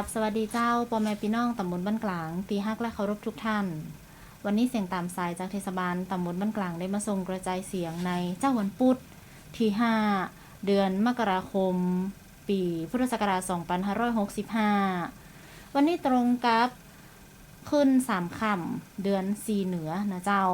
กับสวัสดีเจ้าปอแม่พี่น้องตำบลบ้านกลางตีฮักและเคารพทุกท่าน วันนี้เสียงตามสายจากเทศบาลตำบลบ้านกลางได้มาส่งกระจายเสียงในเจ้าวันพุธที่ 5 เดือนมกราคม ปีพุทธศักราช2565 วันนี้ตรงกับขึ้นสามค่ำเดือนสีเหนือนะเจ้า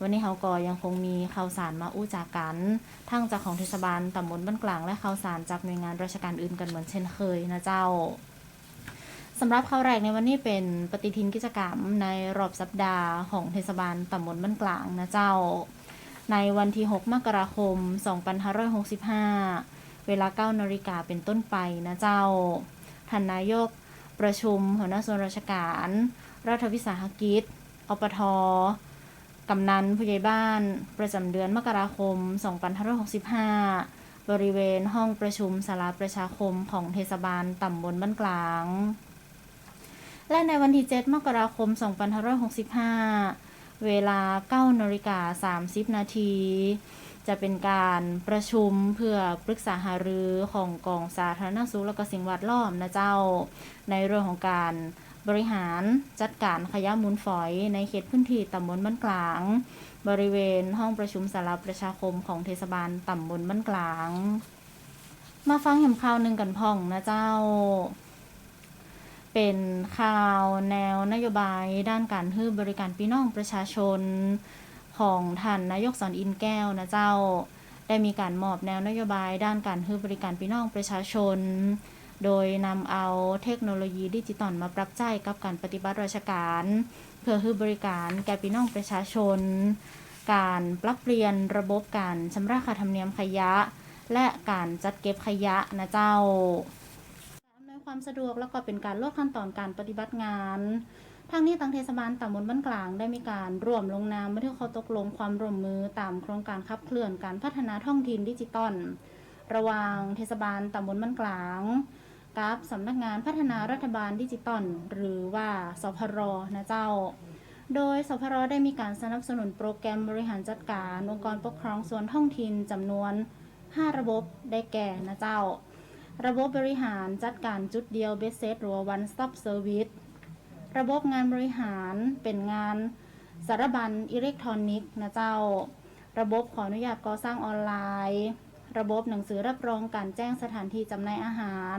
วันนี้เขาก็ยังคงมีข่าวสารมาอู้จากกัน ทั้งจากของเทศบาลตำบลบ้านกลางและข่าวสารจากหน่วยงานราชการอื่นกันเหมือนเช่นเคยนะเจ้า สำหรับข่าวแรกในวันนี้เป็นปฏิทินกิจกรรมในรอบสัปดาห์ของเทศบาลตำบลบ้านกลางนะเจ้า ในวันที่ 6 มกราคม 2565 เวลา 9นาฬิกาเป็นต้นไปนะเจ้าท่านนายกประชุมหัวหน้าส่วนราชการ รัฐวิสาหกิจ อปทกำนันผู้ใหญ่บ้าน ประจำเดือนมกราคม 2565 บริเวณห้องประชุมสาราประชาคมของเทศบาลตำบลบ้านกลาง และในวันที่ 7 มกราคม 2565 เวลา 9นาฬิกา30 นาที จะเป็นการประชุมเพื่อปรึกษาหารือของกองสาธารณสุขและก็สิ่งแวดล้อมนะเจ้า ในเรื่องของการบริหารจัดการขยะมูลฝอย ในเขตพื้นที่ตำบลบ้านกลาง บริเวณห้องประชุมสาราประชาคมของเทศบาลตำบลบ้านกลาง มาฟังเห็นข่าวหนึ่งกันพ่องนะเจ้า เป็นข่าวแนวนโยบายด้านการให้บริการพี่น้องประชาชนของท่านนายกสอนอินแก้วนะเจ้า ได้มีการมอบแนวนโยบายด้านการให้บริการพี่น้องประชาชน โดยนำเอาเทคโนโลยีดิจิตอลมาปรับใช้กับการปฏิบัติราชการ เพื่อให้บริการแก่พี่น้องประชาชน การปรับเปลี่ยนระบบการชำระค่าธรรมเนียมขยะ และการจัดเก็บขยะนะเจ้า ความสะดวกแล้วก็เป็นการลดขั้นตอนการปฏิบัติงานทางนี้ทางเทศบาลตำบลบ้านกลางได้มีการร่วมลงนามบันทึกข้อตกลงความร่วมมือตามโครงการขับเคลื่อนการพัฒนาท้องถิ่นดิจิตอลระหว่างเทศบาลตำบลบ้านกลางกับสำนักงานพัฒนารัฐบาลดิจิตอลหรือว่าสพรนะเจ้า โดยสพรได้มีการสนับสนุนโปรแกรมบริหารจัดการองค์กรปกครองส่วนท้องถิ่นจำนวน 5 ระบบได้แก่นะเจ้า ระบบบริหารจัดการจุดเดียวเบสเซตหรือว่า one stop service ระบบงานบริหารเป็นงานสารบัญอิเล็กทรอนิกส์นะเจ้า ระบบขออนุญาตก่อสร้างออนไลน์ ระบบหนังสือรับรองการแจ้งสถานที่จำหน่ายอาหาร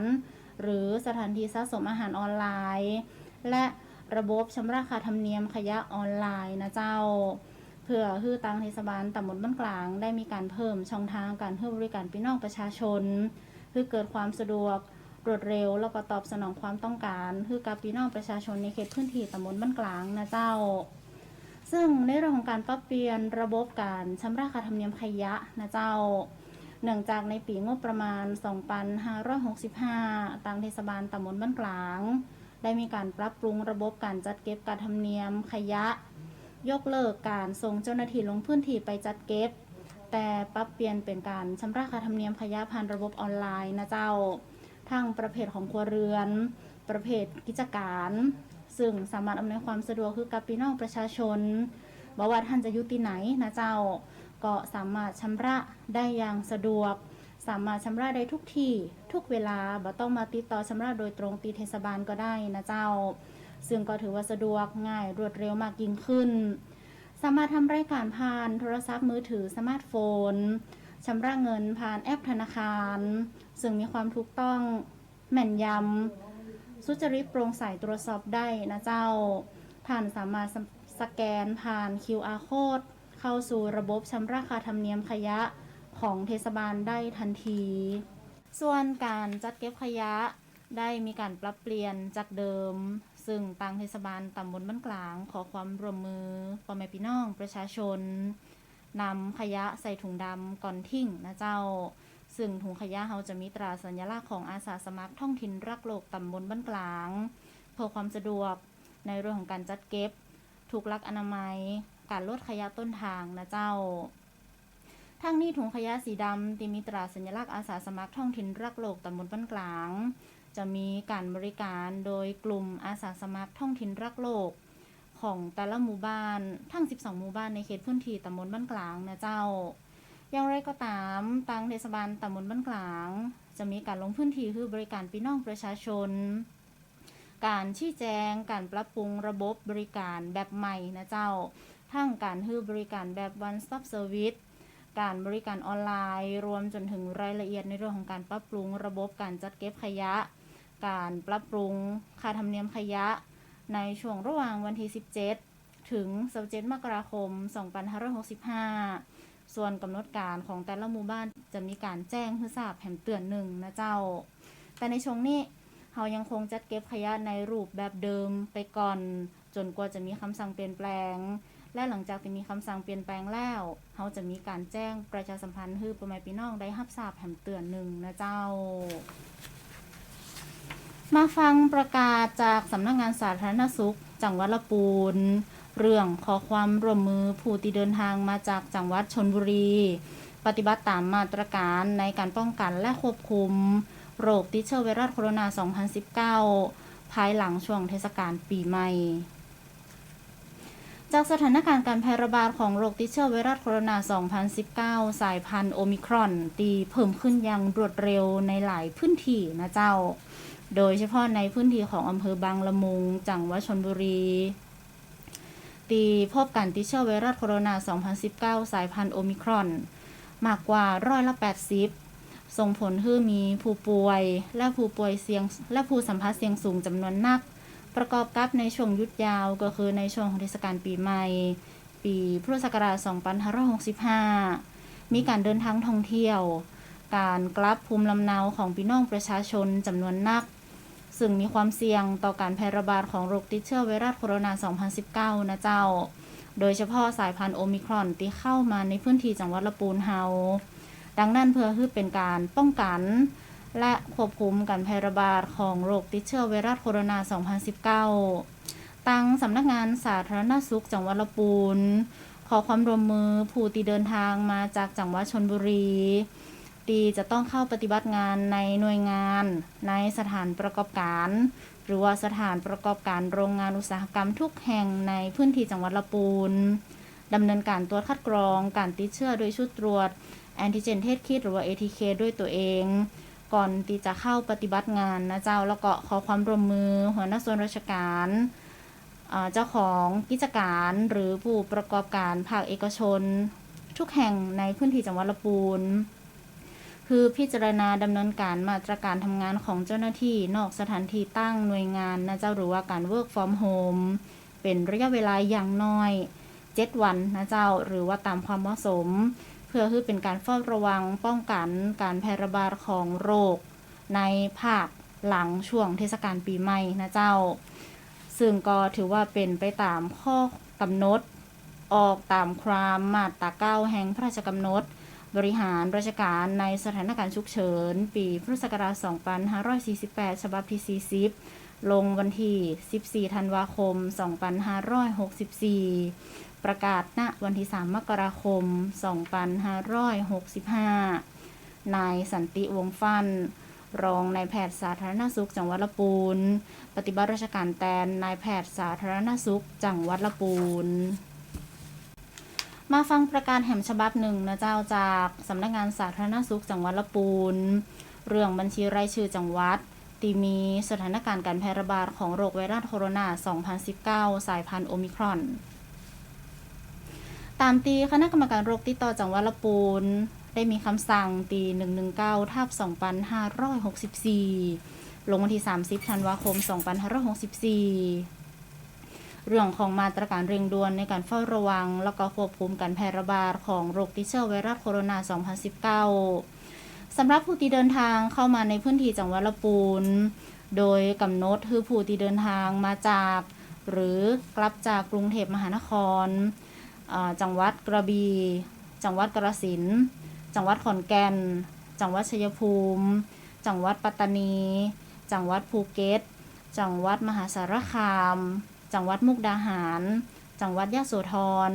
หรือสถานที่สะสมอาหารออนไลน์ และระบบชำระค่าธรรมเนียมขยะออนไลน์นะเจ้าเพื่อให้ตังเทศบาลตำบลบ้านกลาง ได้มีการเพิ่มช่องทางการให้บริการพี่น้องประชาชน เพื่อเกิดความสะดวกรวดเร็ว แล้วก็ตอบสนองความต้องการ คือกับพี่น้องประชาชนในเขตพื้นที่ตำบลบ้านกลางนะเจ้า ซึ่งในเรื่องของการปรับเปลี่ยนระบบการชำระค่าธรรมเนียมขยะนะเจ้าเนื่องจากในปีงบประมาณ 2565 ทางเทศบาลตำบลบ้านกลาง ได้มีการปรับปรุงระบบการจัดเก็บการธรรมเนียมขยะ ยกเลิกการส่งเจ้าหน้าที่ลงพื้นที่ไปจัดเก็บ แต่ปรับเปลี่ยนเป็นการชำระค่าธรรมเนียมขยะผ่านระบบออนไลน์นะเจ้าทั้งประเภทของครัวเรือน ประเภทกิจการ ซึ่งสามารถอำนวยความสะดวกคือกับพี่น้องประชาชนบ่ว่าท่านจะอยู่ที่ไหนนะเจ้า ก็สามารถชำระได้อย่างสะดวก สามารถชำระได้ทุกที่ทุกเวลาบ่ต้องมาติดต่อชำระโดยตรงตีเทศบาลก็ได้นะเจ้า ซึ่งก็ถือว่าสะดวกง่ายรวดเร็วมากยิ่งขึ้น สามารถทำรายการผ่านโทรศัพท์มือถือสมาร์ทโฟนชำระเงินผ่านแอปธนาคาร ซึ่งมีความถูกต้องแม่นยำสุจริตโปร่งใสตรวจสอบได้นะเจ้า ท่านสามารถสสแกนผ่าน QR code เข้าสู่ระบบชำระค่าธรรมเนียมขยะของเทศบาลได้ทันที ส่วนการจัดเก็บขยะได้มีการปรับเปลี่ยนจากเดิม ซึ่งทางเทศบาลตำบลบ้านกลาง ขอความร่วมมือพ่อแม่พี่น้องประชาชนนำขยะใส่ถุงดำก่อนทิ้งนะเจ้า ซึ่งถุงขยะเราจะมีตราสัญลักษณ์ของอาสาสมัครท้องถิ่นรักโลกตำบลบ้านกลางเพื่อความสะดวกในเรื่องของการจัดเก็บถูกลักอนามัย การลดขยะต้นทางนะเจ้า ทั้งนี้ถุงขยะสีดำที่มีตราสัญลักษณ์อาสาสมัครท้องถิ่นรักโลกตำบลบ้านกลาง จะมีการบริการโดยกลุ่มอาสาสมัครท้องถิ่นรักโลก ของแต่ละหมู่บ้านทั้ง 12 หมู่บ้านในเขตพื้นที่ตำบลบ้านกลางนะเจ้า อย่างไรก็ตามทางเทศบาลตำบลบ้านกลาง จะมีการลงพื้นที่คือบริการพี่น้องประชาชน การชี้แจง การปรับปรุงระบบบริการแบบใหม่นะเจ้า ทั้งการให้บริการแบบ one stop service การบริการออนไลน์ รวมจนถึงรายละเอียดในเรื่องของการปรับปรุงระบบการจัดเก็บขยะ การปรับปรุงค่าธรรมเนียมขยะ ในช่วงระหว่างวันที่ 17 ถึง 27 มกราคม 2565 ส่วนกำหนดการของแต่ละหมู่บ้านจะมีการแจ้งให้ทราบแผ่นเตือนหนึ่งนะเจ้า แต่ในช่วงนี้เรายังคงจัดเก็บขยะในรูปแบบเดิมไปก่อน จนกว่าจะมีคำสั่งเปลี่ยนแปลง และหลังจากที่มีคำสั่งเปลี่ยนแปลงแล้วเราจะมีการแจ้งประชาสัมพันธ์ให้พ่อแม่พี่น้องได้รับทราบแผ่นเตือนหนึ่งนะเจ้า มาฟังประกาศจากสำนักงานสาธารณสุข จังหวัดละปูน เรื่องขอความร่วมมือผู้ที่เดินทางมาจากจังหวัดชนบุรี ปฏิบัติตามมาตรการในการป้องกันและควบคุม โรคติดเชื้อไวรัสโคโรนา 2019 ภายหลังช่วงเทศกาลปีใหม่ จากสถานการณ์การแพร่ระบาดของโรคติดเชื้อไวรัสโคโรนา 2019 สายพันธุ์โอมิครอนตีเพิ่มขึ้นอย่างรวดเร็วในหลายพื้นที่นะเจ้า โดยเฉพาะในพื้นที่ของอำเภอบางละมุง จังหวัดชนบุรี ตีพบการติดเชื้อไวรัสโคโรนา 2019 สายพันธุ์โอมิครอน มากกว่าร้อยละ 80 ส่งผลให้มีผู้ป่วย และผู้ป่วยเสี่ยง และผู้สัมผัสเสี่ยงสูงจำนวนนัก ประกอบกับในช่วงยุดยาวก็คือในช่วงของเทศกาลปีใหม่ ปีพุทธศักราช 2565 มีการเดินทางท่องเที่ยวการกลับภูมิลำเนาของพี่น้องประชาชนจำนวนนัก ซึ่งมีความเสี่ยงต่อการแพร่ระบาดของโรคติดเชื้อไวรัสโคโรนา 2019 นะเจ้า โดยเฉพาะสายพันธุ์โอมิครอนที่เข้ามาในพื้นที่จังหวัดละปูนเฮา ดังนั้นเพื่อให้เป็นการป้องกัน และควบคุมการแพร่ระบาดของโรคติดเชื้อไวรัสโคโรนา 2019 ตั้งสำนักงานสาธารณสุขจังหวัดละปูนขอความร่วมมือผู้ที่เดินทางมาจากจังหวัดชนบุรี ตีจะต้องเข้าปฏิบัติงานในหน่วยงานในสถานประกอบการ หรือว่าสถานประกอบการโรงงานอุตสาหกรรมทุกแห่งในพื้นที่จังหวัดละปูนดำเนินการตรวจคัดกรอง การติดเชื้อโดยชุดตรวจแอนติเจนเทสคิดหรือว่า ATK ด้วยตัวเอง ก่อนที่จะเข้าปฏิบัติงานนะเจ้าแล้วก็ขอความร่วมมือ หัวหน้าส่วนราชการเจ้าของกิจการหรือผู้ประกอบการภาคเอกชน ทุกแห่งในพื้นที่จังหวัดละปูน คือพิจารณาดำเนินการมาตรการทำงานของเจ้าหน้าที่นอกสถานที่ตั้งหน่วยงานนะเจ้าหรือว่าการ work from home เป็นระยะเวลาอย่างน้อย 7 วันนะเจ้าหรือว่าตามความเหมาะสม เพื่อให้เป็นการเฝ้าระวังป้องกันการแพร่ระบาดของโรค ในภาคหลังช่วงเทศกาลปีใหม่นะเจ้า ซึ่งก็ถือว่าเป็นไปตามข้อกำหนด ออกตามความมาตราเก้าแห่งพระราชกำหนด บริหารราชการในสถานการณ์ฉุกเฉิน ปีพุทธศักราช 2548 ฉบับที่ 40 ลงวันที่ 14 ธันวาคม 2564 ประกาศณวันที่ 3 มกราคม 2565 นายสันติวงฟันรองนายแพทย์สาธารณสุขจังหวัดละปูน ปฏิบัติราชการแทนนายแพทย์สาธารณสุขจังหวัดละปูน มาฟังประกาศแห่งฉบับหนึ่งนะเจ้าจากสำนักงานสาธารณสุขจังหวัดละปูน เรื่องบัญชีรายชื่อจังหวัดที่มีสถานการณ์การแพร่ระบาดของโรคไวรัสโคโรนา 2019 สายพันธุ์โอมิครอน ตามตีคณะกรรมการโรคติดต่อจังหวัดละปูน ได้มีคำสั่งตี 119ทับ2564 ลงวันที่ 30 ธันวาคม 2564 เรื่องของมาตรการเร่งด่วนในการเฝ้าระวัง แล้วก็ควบคุมการแพร่ระบาดของโรคติดเชื้อไวรัสโคโรนา 2019 สำหรับผู้ที่เดินทางเข้ามาในพื้นที่จังหวัดละปูน โดยกำหนดคือผู้ที่เดินทางมาจาก หรือกลับจากกรุงเทพมหานคร จังหวัดกระบี่ จังหวัดกระสิน จังหวัดขอนแก่น จังหวัดชัยภูมิ จังหวัดปัตตานี จังหวัดภูเก็ต จังหวัดมหาสารคาม จังหวัดมุกดาหาร จังหวัดยะโสธร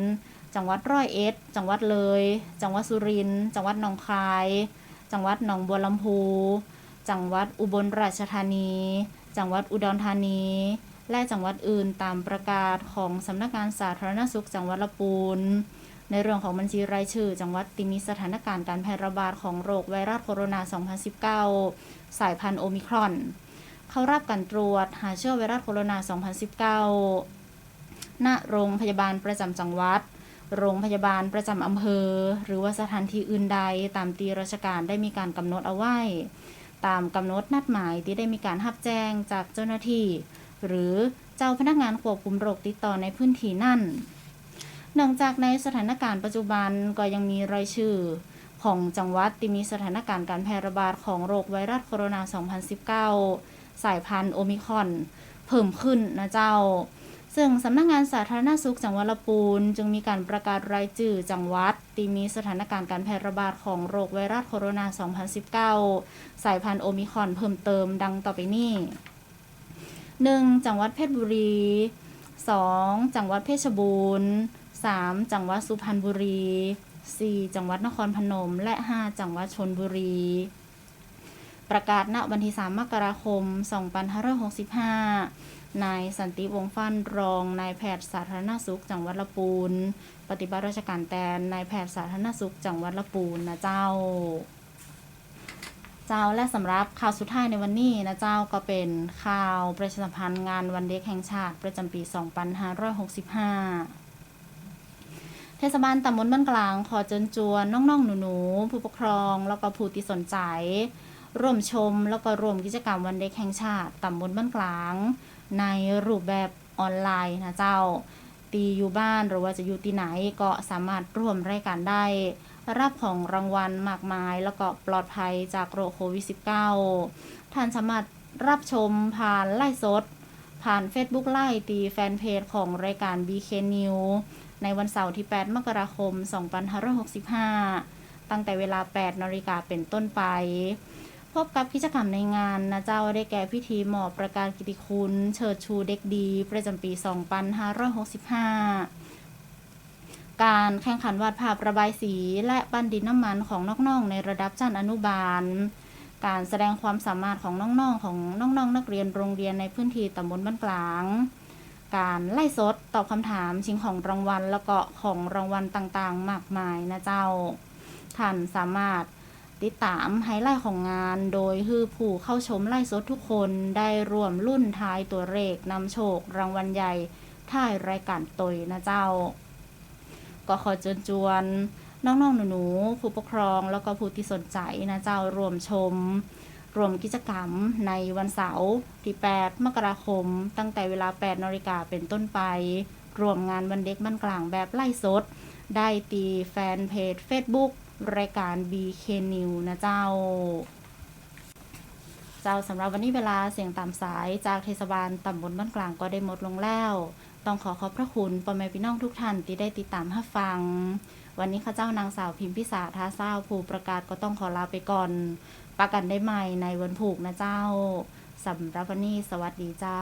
จังหวัดร้อยเอ็ด จังหวัดเลย จังหวัดสุรินทร์ จังหวัดหนองคาย จังหวัดหนองบัวลำพู จังหวัดอุบลราชธานี จังหวัดอุดรธานี และจังหวัดอื่นตามประกาศของสำนักงานสาธารณสุขจังหวัดละปูนในเรื่องของบัญชีรายชื่อ จังหวัดที่มีสถานการณ์การแพร่ระบาดของโรคไวรัสโคโรนา 2019 สายพันธุ์โอมิครอน เข้ารับการตรวจ หาเชื้อไวรัสโคโรนา 2019 ณ โรงพยาบาลประจำจังหวัด โรงพยาบาลประจำอำเภอ หรือว่าสถานที่อื่นใดตามตีราชการได้มีการกำหนดเอาไว้ ตามกำหนดนัดหมายที่ได้มีการรับแจ้งจากเจ้าหน้าที่ หรือเจ้าพนักงานควบคุมโรคติดต่อในพื้นที่นั่นเนื่องจากในสถานการณ์ปัจจุบันก็ยังมีรายชื่อของจังหวัดที่มีสถานการณ์การแพร่ระบาดของโรคไวรัสโคโรนา 2019 สายพันธุ์โอมิคอนเพิ่มขึ้นนะเจ้า ซึ่งสำนักงานสาธารณสุขจังหวัดลำพูน จึงมีการประกาศรายชื่อจังหวัดที่มีสถานการณ์การแพร่ระบาดของโรคไวรัสโคโรนา 2019 สายพันธุ์โอมิคอนเพิ่มเติมดังต่อไปนี้ 1. จังหวัดเพชรบุรี 2. จังหวัดเพชรบูรณ์ 3. จังหวัดสุพรรณบุรี 4. จังหวัดนครพนม และ 5. จังหวัดชนบุรี ประกาศณวันที่ 3 มกราคม 2565 นายสันติวงฟันรอง นายแพทย์สาธารณสุขจังหวัดละปูน ปฏิบัติราชการแทนนายแพทย์สาธารณสุขจังหวัดละปูนนะเจ้า เจ้าและสำหรับข่าวสุดท้ายในวันนี้นะเจ้าก็เป็นข่าวประชาสัมพันธ์งานวันเด็กแห่งชาติประจำปี 2565เทศบาลตำบลบ้านกลางขอเชิญชวนน้องๆ หนูๆ ผู้ปกครอง แล้วก็ผู้ที่สนใจ ร่วมชมแล้วก็ร่วมกิจกรรมวันเด็กแห่งชาติตำบลบ้านกลาง ในรูปแบบออนไลน์นะเจ้า ตีอยู่บ้านหรือว่าจะอยู่ที่ไหนก็สามารถร่วมรายการได้ รับของรางวัลมากมาย แล้วก็ปลอดภัยจากโรคโควิด -19 ท่านสามารถรับชมผ่านไลฟ์สด ผ่าน Facebook ไลฟ์ตีแฟนเพจของรายการ BK New ในวันเสาร์ที่ 8 มกราคม 2565 ตั้งแต่เวลา 8นาฬิกาเป็นต้นไป บกับกิจกรรมในงานนะเจ้าได้แก่พิธีมอบประกาศกิติคุณ เชิดชูเด็กดี ประจำปี 2565 การแข่งขันวาดภาพระบายสี และปั้นดินน้ำมันของน้องๆในระดับชั้นอนุบาล การแสดงความสามารถของน้องๆของน้องๆนักเรียนโรงเรียนในพื้นที่ตำบลบ้านกลางการไล่สดตอบคำถามชิงของรางวัลแล้วก็ของรางวัลต่างๆ มากมายนะเจ้า ท่านสามารถ ติดตามไฮไลท์ของงาน โดยคือผู้เข้าชมไล่สดทุกคนได้รวมรุ่นทายตัวเลขนำโชค รางวัลใหญ่ท้ายรายการตยนะเจ้า ก็ขอเชิญชวนน้องๆหนูๆผู้ปกครองแล้วก็ผู้ที่สนใจนะเจ้ารวมชม รวมกิจกรรมในวันเสาร์ที่ 8 มกราคม ตั้งแต่เวลา 8นาฬิกาเป็นต้นไป รวมงานวันเด็กบ้านกลางแบบไล่สด ได้ตีแฟนเพจ Facebook รายการ BK New นะเจ้า เจ้าสำหรับวันนี้เวลาเสียงตามสายจากเทศบาลตำบลบ้านกลางก็ได้หมดลงแล้ว ต้องขอขอบพระคุณพ่อแม่พี่น้องทุกท่านที่ได้ติดตามรับฟัง วันนี้ข้าเจ้านางสาวพิมพิสาท้าเศร้าผู้ประกาศก็ต้องขอลาไปก่อนปากันได้ใหม่ในวันผูกนะเจ้าสำหรับวันนี้สวัสดีเจ้า